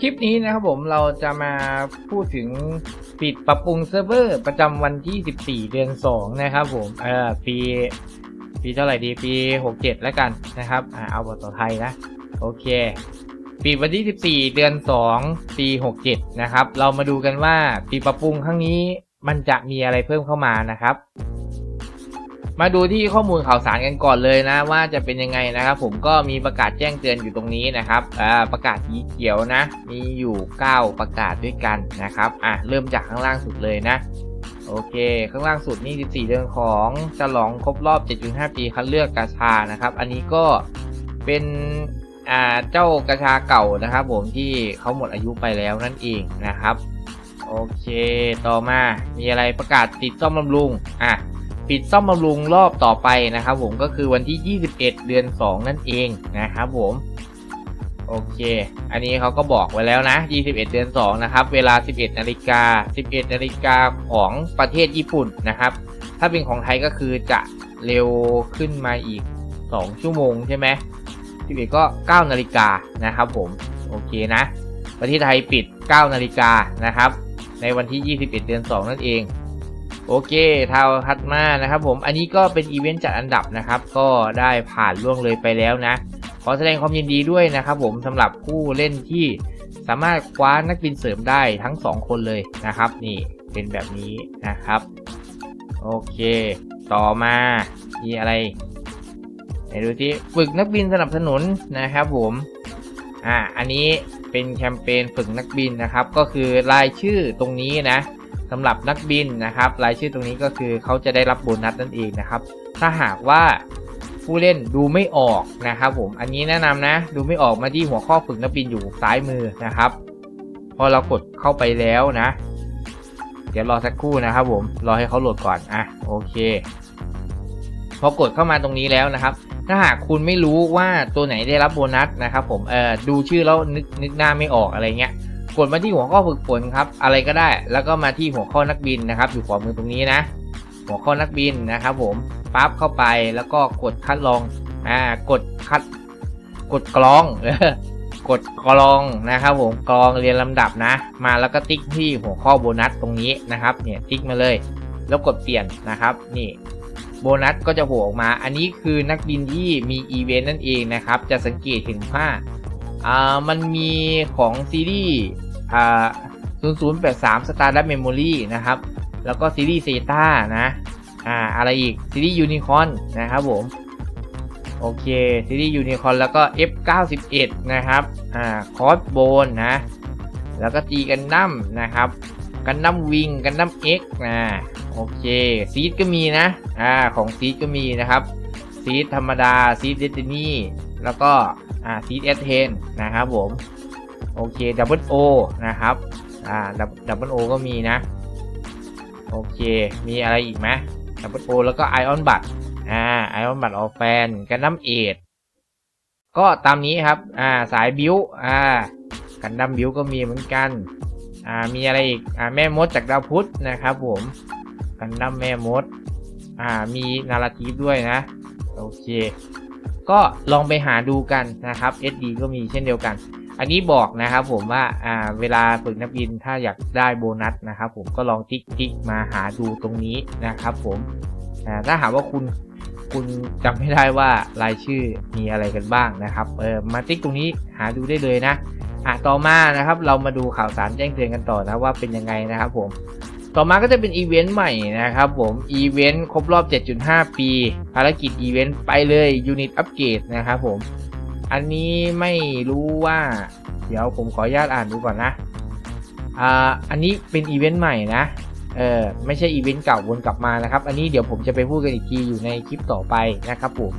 คลิปนี้นะครับผมเราจะมาพูดถึงปิดปรับปรุงเซิร์ฟเวอร์ประจำวันที่ 14 เดือน 2 นะครับผม เออปีปีเท่าไหร่ดีปี 67 แล้วกันนะครับ อ่าเอาบทต่อไทยนะ โอเค ปีวันที่ 14 เดือน 2 ปี 67 นะครับ เรามาดูกันว่าปีปรับปรุงครั้งนี้มันจะมีอะไรเพิ่มเข้ามานะครับ มาดูที่ข้อมูลข่าวสารกันก่อนเลยนะว่าจะเป็นยังไงนะครับ ผมก็มีประกาศแจ้งเตือนอยู่ตรงนี้นะครับประกาศสีเขียวนะ มีอยู่ 9 ประกาศด้วยกันนะครับอะเริ่มจากข้างล่างสุดเลยนะโอเค ข้างล่างสุดนี่ 14 เดือนของฉลองครบรอบ 7.5 ปีคัดเลือกกาชานะครับ อันนี้ก็เป็น อ่าเจ้ากระชาเก่านะครับผมที่เขาหมดอายุไปแล้วนั่นเองนะครับ โอเคต่อมามีอะไรประกาศติดซ่อมบำรุงอะปิดซ่อมบำรุงรอบต่อไปนะครับผมก็คือวันที่ 21 เดือน 2 นั่นเองนะครับผมโอเค อันนี้เขาก็บอกไว้แล้วนะ 21 เดือน 2 นะครับ เวลา 11 นาฬิกา 11 นาฬิกาของประเทศญี่ปุ่นนะครับ ถ้าเป็นของไทยก็คือจะเร็วขึ้นมาอีก 2 ชั่วโมงใช่ไหม 11ก็9นาฬิกานะครับผมโอเคนะ ประเทศไทยปิด9นาฬิกานะครับ ในวันที่ 21 เดือน 2 นั่นเอง โอเคทาวทัดมานะครับผมอันนี้ก็เป็นอีเวนต์จัดอันดับนะครับ ก็ได้ผ่านล่วงเลยไปแล้วนะ ขอแสดงความยินดีด้วยนะครับผมสำหรับผู้เล่นที่สามารถคว้านักบินเสริมได้ทั้ง 2 คนเลยนะครับ นี่เป็นแบบนี้นะครับ โอเค ต่อมามีอะไร ไหนดูที่ฝึกนักบินสนับสนุนนะครับผมอ่าอันนี้เป็นแคมเปญฝึกนักบินนะครับ ก็คือรายชื่อตรงนี้นะสำหรับนักบินนะครับ รายชื่อตรงนี้ก็คือเขาจะได้รับโบนัสนั่นเองนะครับ ถ้าหากว่าผู้เล่นดูไม่ออกนะครับ ผมอันนี้แนะนำนะ ดูไม่ออกมาที่หัวข้อฝึกนักบินอยู่ซ้ายมือนะครับ พอเรากดเข้าไปแล้วนะ เดี๋ยวรอสักครู่นะครับผมรอให้เขาโหลดก่อนอะโอเค พอกดเข้ามาตรงนี้แล้วนะครับ ถ้าหากคุณไม่รู้ว่าตัวไหนได้รับโบนัสนะครับผมเออดูชื่อแล้วนึกนึกหน้าไม่ออกอะไรเงี้ยกดมาที่หัวข้อฝึกฝนครับ อะไรก็ได้ แล้วก็มาที่หัวข้อนักบินนะครับ อยู่ขวามือตรงนี้นะ หัวข้อนักบินนะครับผมปั๊บเข้าไปแล้วก็กดคัดลองอ่ากดคัด กดกรองกดกรองนะครับผมกรองเรียนลำดับนะ มาแล้วก็ติ๊กที่หัวข้อโบนัสตรงนี้นะครับ เนี่ยติ๊กมาเลย แล้วกดเปลี่ยนนะครับ นี่ โบนัสก็จะโผล่ออกมา อันนี้คือนักบินที่มีอีเวนต์นั่นเองนะครับ จะสังเกตเห็นว่าอ่ามันมีของซีรีส์อ่า0083 Stardust Memory นะครับ แล้วก็ซีรีส์เซตานะอ่าอะไรอีกซีรีส์ยูนิคอนนะครับผม โอเคซีรีส์ยูนิคอนแล้วก็ F91 นะครับอ่าคอสโบนนะ แล้วก็ตีกันดั้มนะครับ กันดั้มวิงกันดั้ม X นะโอเคซีดก็มีนะอ่าของซีดก็มีนะครับซีดธรรมดาซีดเดตินี่แล้วก็อ่าซีดเอสเทนนะครับผมโอเคดับเบิลโอนะครับอ่าดับเบิลโอก็มีนะโอเค มีอะไรอีกไหมดับเบิลโอแล้วก็ไอออนบัตอ่าไอออนบัตออฟแฟนกันดั้มเอทก็ตามนี้ครับ อ่า สายบิวอ่า กันดั้มบิวก็มีเหมือนกัน อ่ามีอะไรอีกอ่าแม่มดจากดาวพุธนะครับผมกันดั้มแม่มดอ่ามีนาราทีฟด้วยนะ โอเค ก็ลองไปหาดูกันนะครับ SD ก็มีเช่นเดียวกัน อันนี้บอกนะครับผมว่าอ่าเวลาฝึกนักบินถ้าอยากได้โบนัสนะครับผมก็ลองติ๊กติ๊กมาหาดูตรงนี้นะครับผมอ่าถ้าหากว่าคุณคุณจำไม่ได้ว่ารายชื่อมีอะไรกันบ้างนะครับเออมาติ๊กตรงนี้หาดูได้เลยนะ อะต่อมานะครับ เรามาดูข่าวสารแจ้งเตือนกันต่อนะว่าเป็นยังไงนะครับผม ต่อมาก็จะเป็นอีเวนต์ใหม่นะครับผม อีเวนต์ครบรอบ 7.5 ปี ภารกิจอีเวนต์ไปเลยยูนิตอัปเกรดนะครับผม อันนี้ไม่รู้ว่า เดี๋ยวผมขออนุญาตอ่านดูก่อนนะ อ่า อันนี้เป็นอีเวนต์ใหม่นะ เออ ไม่ใช่อีเวนต์เก่าวนกลับมานะครับ อันนี้เดี๋ยวผมจะไปพูดกันอีกทีอยู่ในคลิปต่อไปนะครับผม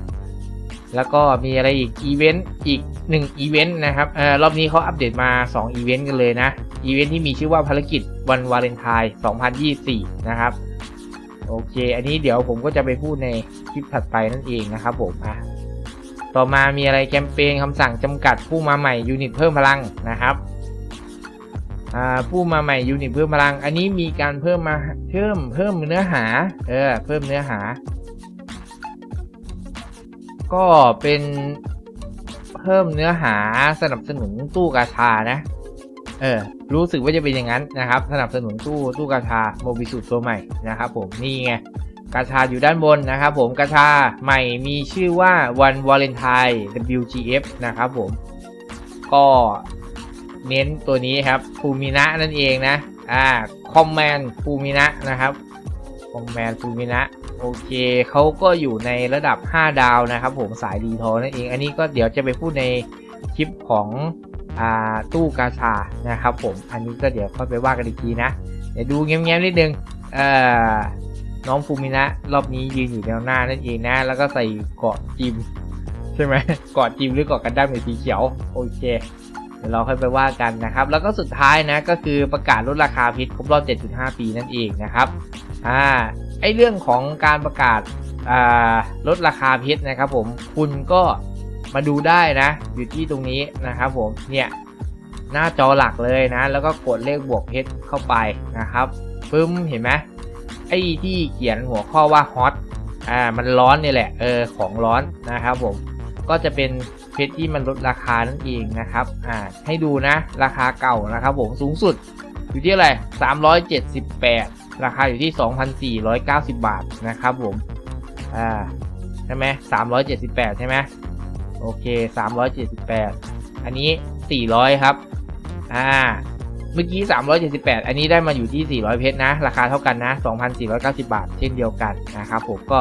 แล้วก็มีอะไรอีกอีเวนต์อีก1อีเวนต์นะครับอรอบนี้เขาอัปเดตมา 2 อีเวนต์กันเลยนะอีเวนต์ที่มีชื่อว่าภารกิจวันวาเลนไทน์2024 นะครับ โอเค อันนี้เดี๋ยวผมก็จะไปพูดในคลิปถัดไปนั่นเองนะครับผมอะต่อมามีอะไรแคมเปญคำสั่งจำกัดผู้มาใหม่ยูนิตเพิ่มพลังนะครับผู้มาใหม่ยูนิตเพิ่มพลัง อันนี้มีการเพิ่มมาเพิ่มเพิ่มเนื้อหา เออ เพิ่มเนื้อหา ก็เป็นเพิ่มเนื้อหาสนับสนุนตู้กาชานะ เออ รู้สึกว่าจะเป็นอย่างนั้นนะครับ สนับสนุนตู้ตู้กาชาโมบิสุตัวใหม่นะครับผมนี่ไงกาชาอยู่ด้านบนนะครับผมกาชาใหม่มีชื่อว่าวันวาเลนไทน์ WGF นะครับผม ก็เน้นตัวนี้ครับฟูมินะนั่นเองนะ อ่าคอมแมนฟูมินะนะครับค อมแมนฟูมินะโอเคเขาก็อยู่ในระดับ 5 ดาวนะครับ ผมสายดีทอนั่นเอง อันนี้ก็เดี๋ยวจะไปพูดในคลิปของอ่าตู้กาชานะครับ ผมอันนี้ก็เดี๋ยวค่อยไปว่ากันอีกทีนะเดี๋ยวดูเงี้ยบๆนิดนึงเอ่อน้องฟูมินะรอบนี้ยืนอยู่แนวหน้านั่นเองนะ แล้วก็ใส่เกาะจิมใช่ไหมเกาะจิมหรือเกาะกันดั้มในสีเขียวโอเคเดี๋ยวเราค่อยไปว่ากันนะครับ แล้วก็สุดท้ายนะก็คือประกาศลดราคาพิษครบรอบ 7.5 ปีนั่นเองนะครับ อ่าไอเรื่องของการประกาศอ่าลดราคาเพิษนะครับผมคุณก็มาดูได้นะ อยู่ที่ตรงนี้นะครับผมเนี่ยหน้าจอหลักเลยนะ แล้วก็กดเลขบวกเพชรเข้าไปนะครับปึ้มเห็นไหมไอ้ที่เขียนหัวข้อว่าฮอตอ่ามันร้อนนี่แหละเออของร้อนนะครับผมก็จะเป็นเพชรที่มันลดราคานั่นเองนะครับอ่าให้ดูนะราคาเก่านะครับผมสูงสุดอยู่ที่อะไร378 ราคาอยู่ที่ 2,490 บาทนะครับผม อ่า ใช่ไหม378 ใช่ไหมโอเค 378 อันนี้ 400 ครับ อ่า เมื่อกี้ 378 อันนี้ได้มาอยู่ที่ 400 เพชรนะ ราคาเท่ากันนะ 2,490 บาท เช่นเดียวกันนะครับผมก็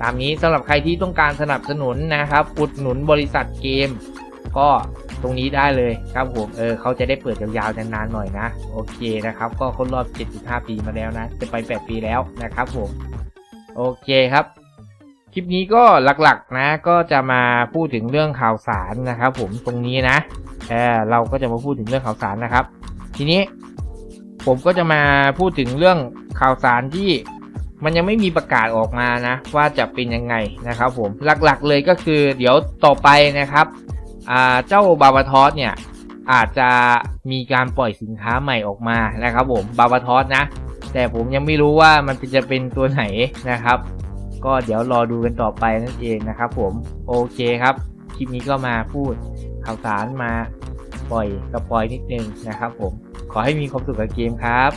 ตามนี้สำหรับใครที่ต้องการสนับสนุนนะครับ อุดหนุนบริษัทเกม ก็ รงนี้ได้เลยครับผมเออเขาจะได้เปิดยาวๆนานๆหน่อยนะ โอเคนะครับ ก็ครบรอบ 7.5 ปีมาแล้วนะ จะไป 8 ปีแล้วนะครับผม โอเคครับ คลิปนี้ก็หลักๆนะ ก็จะมาพูดถึงเรื่องข่าวสารนะครับ ผมตรงนี้นะเออเราก็จะมาพูดถึงเรื่องข่าวสารนะครับ ทีนี้ ผมก็จะมาพูดถึงเรื่องข่าวสารที่มันยังไม่มีประกาศออกมานะ ว่าจะเป็นยังไงนะครับ ผมหลักๆเลยก็คือ เดี๋ยวต่อไปนะครับ เจ้าบาบาทอสเนี่ยอาจจะมีการปล่อยสินค้าใหม่ออกมานะครับผมบาบาทอสนะ แต่ผมยังไม่รู้ว่ามันจะเป็นตัวไหนนะครับ ก็เดี๋ยวรอดูกันต่อไปนั่นเองนะครับผมโอเคครับ คลิปนี้ก็มาพูดข่าวสารมาปล่อยกับปล่อยนิดนึงนะครับผมขอให้มีความสุขกับเกมครับ